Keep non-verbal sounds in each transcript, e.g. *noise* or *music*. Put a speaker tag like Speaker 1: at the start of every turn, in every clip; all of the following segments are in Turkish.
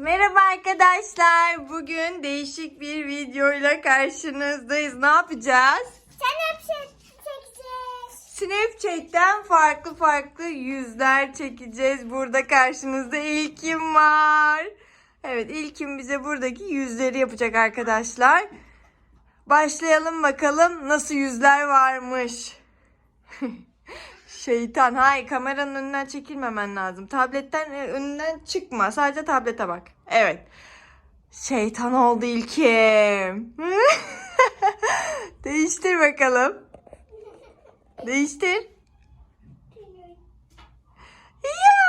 Speaker 1: Merhaba arkadaşlar. Bugün değişik bir videoyla karşınızdayız. Ne yapacağız?
Speaker 2: Şey çekeceğiz.
Speaker 1: Snapchat'ten farklı farklı yüzler çekeceğiz. Burada karşınızda İlkim var. Evet İlkim bize buradaki yüzleri yapacak arkadaşlar. Başlayalım bakalım nasıl yüzler varmış. *laughs* Şeytan. Hayır kameranın önünden çekilmemen lazım. Tabletten e, önünden çıkma. Sadece tablete bak. Evet. Şeytan oldu İlkim. *laughs* Değiştir bakalım. Değiştir. Ya.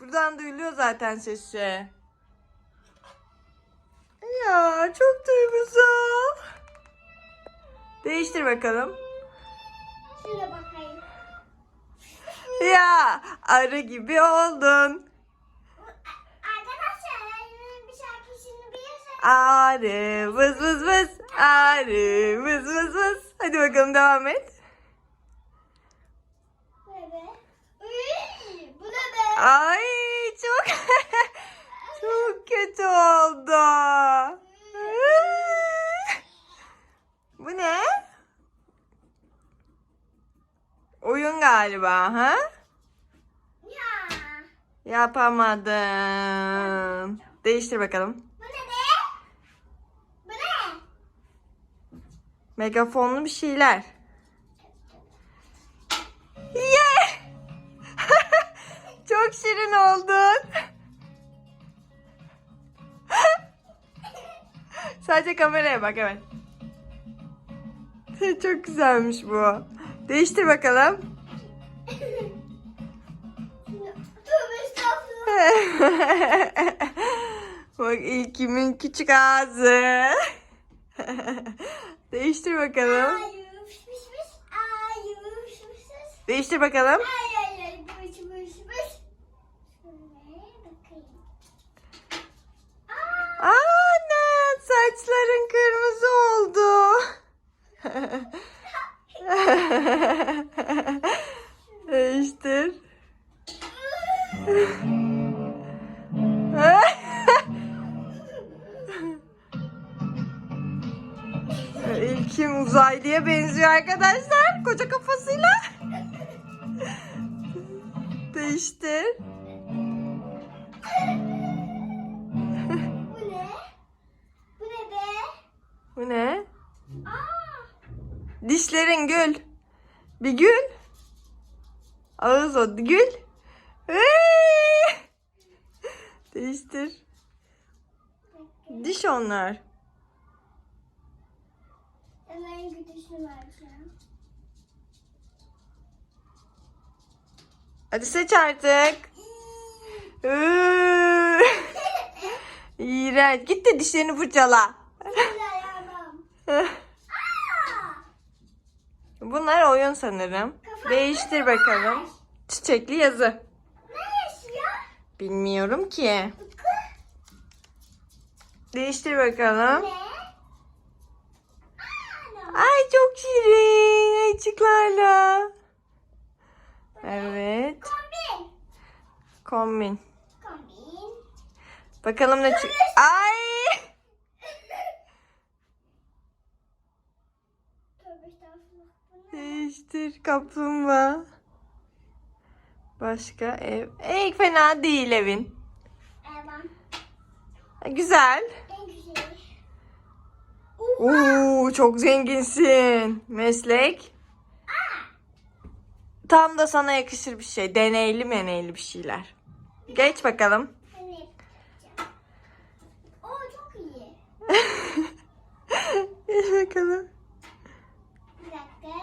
Speaker 1: Buradan duyuluyor zaten sesi. Ya çok duygusal. Değiştir bakalım.
Speaker 2: Şuna bakayım.
Speaker 1: Ya arı gibi oldun.
Speaker 2: Arkadaşlar bir şarkısını bir
Speaker 1: Arı vız vız vız. Arı vız vız vız. Hadi bakalım devam et.
Speaker 2: Bu ne be? Uy, Bu ne be?
Speaker 1: Ay çok *laughs* kötü oldu. Bu ne? Oyun galiba ha?
Speaker 2: Ya.
Speaker 1: Yapamadım. Değiştir bakalım.
Speaker 2: Bu ne be? Bu ne?
Speaker 1: Megafonlu bir şeyler. Yeah! *laughs* Çok şirin oldun. *laughs* Sadece kameraya bak evet. Çok güzelmiş bu. Değiştir bakalım. *laughs* bak ilkimin küçük ağzı. *laughs* Değiştir bakalım.
Speaker 2: Ay fış.
Speaker 1: Değiştir bakalım.
Speaker 2: Ay ay ay bakayım. Aa,
Speaker 1: Anne saçların kırmızı İlkim uzaylıya benziyor arkadaşlar. Koca kafasıyla. Değiştir.
Speaker 2: bu ne? Bu ne be?
Speaker 1: Bu ne?
Speaker 2: Aa,
Speaker 1: Dişlerin gül. Bir gül. Ağız o gül. Değiştir. Diş onlar.
Speaker 2: Hemen güdüşünü vereceğim.
Speaker 1: Hadi seç artık. *laughs* İğrenç. Git de dişlerini fırçala. *laughs* Bunlar oyun sanırım. Değiştir bakalım. Çiçekli yazı.
Speaker 2: Ne yaşıyor?
Speaker 1: Bilmiyorum ki. Değiştir bakalım.
Speaker 2: Ne?
Speaker 1: Ay çok şirin ayıcıklarla. Evet.
Speaker 2: Kombin.
Speaker 1: Kombin.
Speaker 2: Kombin.
Speaker 1: Bakalım ne çık. Ay! *laughs* Değiştir kaplumbağa. Başka ev. Ey fena değil evin.
Speaker 2: Tamam.
Speaker 1: Güzel.
Speaker 2: En güzeli.
Speaker 1: Oo çok zenginsin. Meslek. Tam da sana yakışır bir şey. Deneyli meneyli bir şeyler. Geç bakalım.
Speaker 2: Oo çok iyi. *laughs*
Speaker 1: Geç bakalım.
Speaker 2: Bir dakika.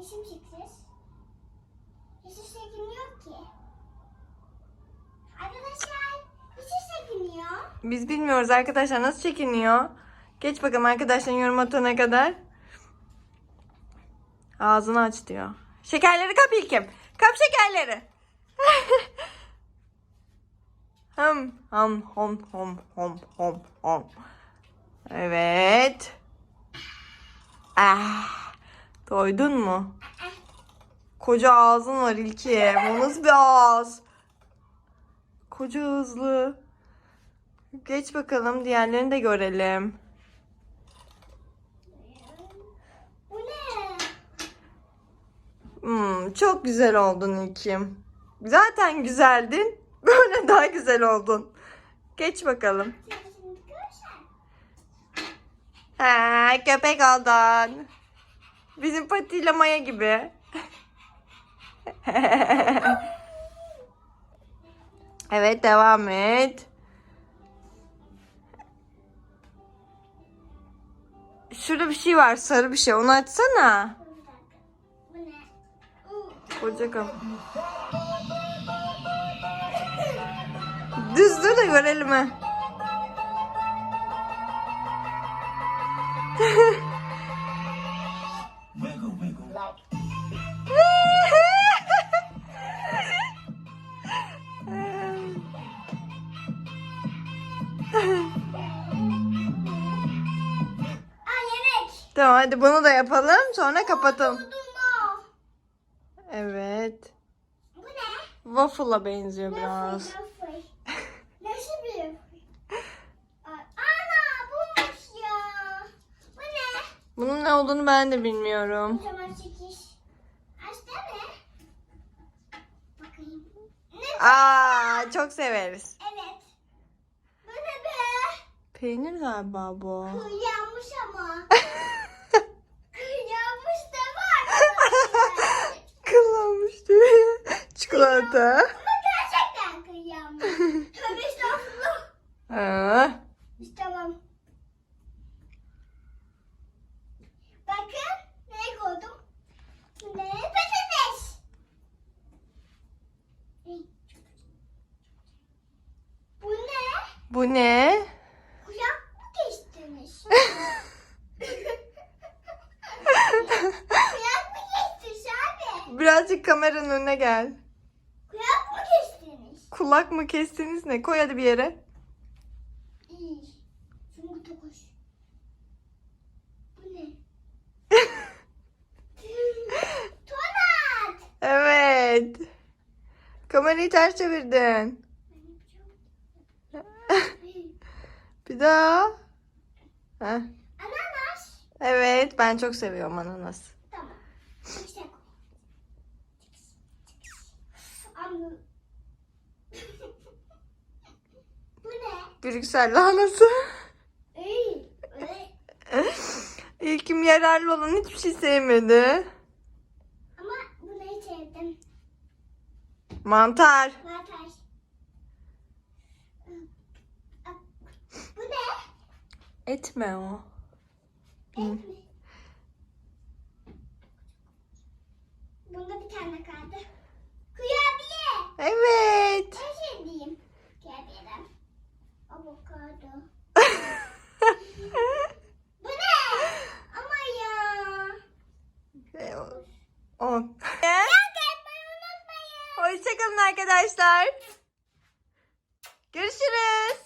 Speaker 2: İsim ki. Arkadaşlar isim çekilmiyor.
Speaker 1: Biz bilmiyoruz arkadaşlar nasıl çekiniyor. Geç bakalım arkadaşlar yorum atana kadar. Ağzını aç diyor. Şekerleri kap İlkim. Kap şekerleri. Hım *laughs* ham hom hom hom hom hom. Evet. Ah, doydun mu? Koca ağzın var İlkim. O bir ağız? Koca hızlı. Geç bakalım diğerlerini de görelim.
Speaker 2: Bu ne?
Speaker 1: Hmm, çok güzel oldun İlkim. Zaten güzeldin. *laughs* Böyle daha güzel oldun. Geç bakalım. Ha, köpek oldun. Bizim patiyle Maya gibi. *laughs* evet devam et. Şurada bir şey var sarı bir şey onu açsana. Kapı. Düz dur da görelim ha. Tamam hadi bunu da yapalım sonra kapatalım. Evet.
Speaker 2: Bu ne?
Speaker 1: Waffle'a benziyor biraz.
Speaker 2: Waffle, waffle. *laughs* Nasıl bir waffle? Ana bulmuş ya. Bu ne?
Speaker 1: Bunun ne olduğunu ben de bilmiyorum.
Speaker 2: O zaman çekiş. Açtı mı? Bakayım. Ne?
Speaker 1: Aa çok severiz.
Speaker 2: Evet. Bu ne be?
Speaker 1: Peynir galiba bu.
Speaker 2: Yanmış ama. *laughs* Kıl yanmış da var.
Speaker 1: Kıllanmış diyor. Çikolata.
Speaker 2: Gerçekten kıl yanmış. *laughs* Tövbe estağfurullah.
Speaker 1: Aa,
Speaker 2: Tamam. Bakın ne koydum? Ne? Patates. Bu ne?
Speaker 1: bu ne?
Speaker 2: Kuyak mı kestiniz? *laughs* Kuyak mı kestiniz abi?
Speaker 1: Birazcık kameranın önüne gel. Kulak mı kestiniz ne? Koy hadi bir yere.
Speaker 2: Bu ne? *laughs*
Speaker 1: Evet. Kamerayı ters çevirdin. *laughs* Bir daha. Heh.
Speaker 2: Ananas.
Speaker 1: Evet ben çok seviyorum ananas.
Speaker 2: Tamam. İşte koy. Ama... Bu ne?
Speaker 1: Brüksel lahanası. *laughs* İlkim yararlı olan hiçbir şey sevmedi.
Speaker 2: Ama bunu sevdim.
Speaker 1: Mantar.
Speaker 2: Mantar. Bu ne?
Speaker 1: Etme o.
Speaker 2: Et mi? Bunda bir tane kaldı. Kurabiye.
Speaker 1: Evet.
Speaker 2: En sevdiğim kurabiyeden. Avokado. Bu ne? Ama ya.
Speaker 1: E, o- On.
Speaker 2: Like atmayı unutmayın.
Speaker 1: Hoşçakalın arkadaşlar. Görüşürüz.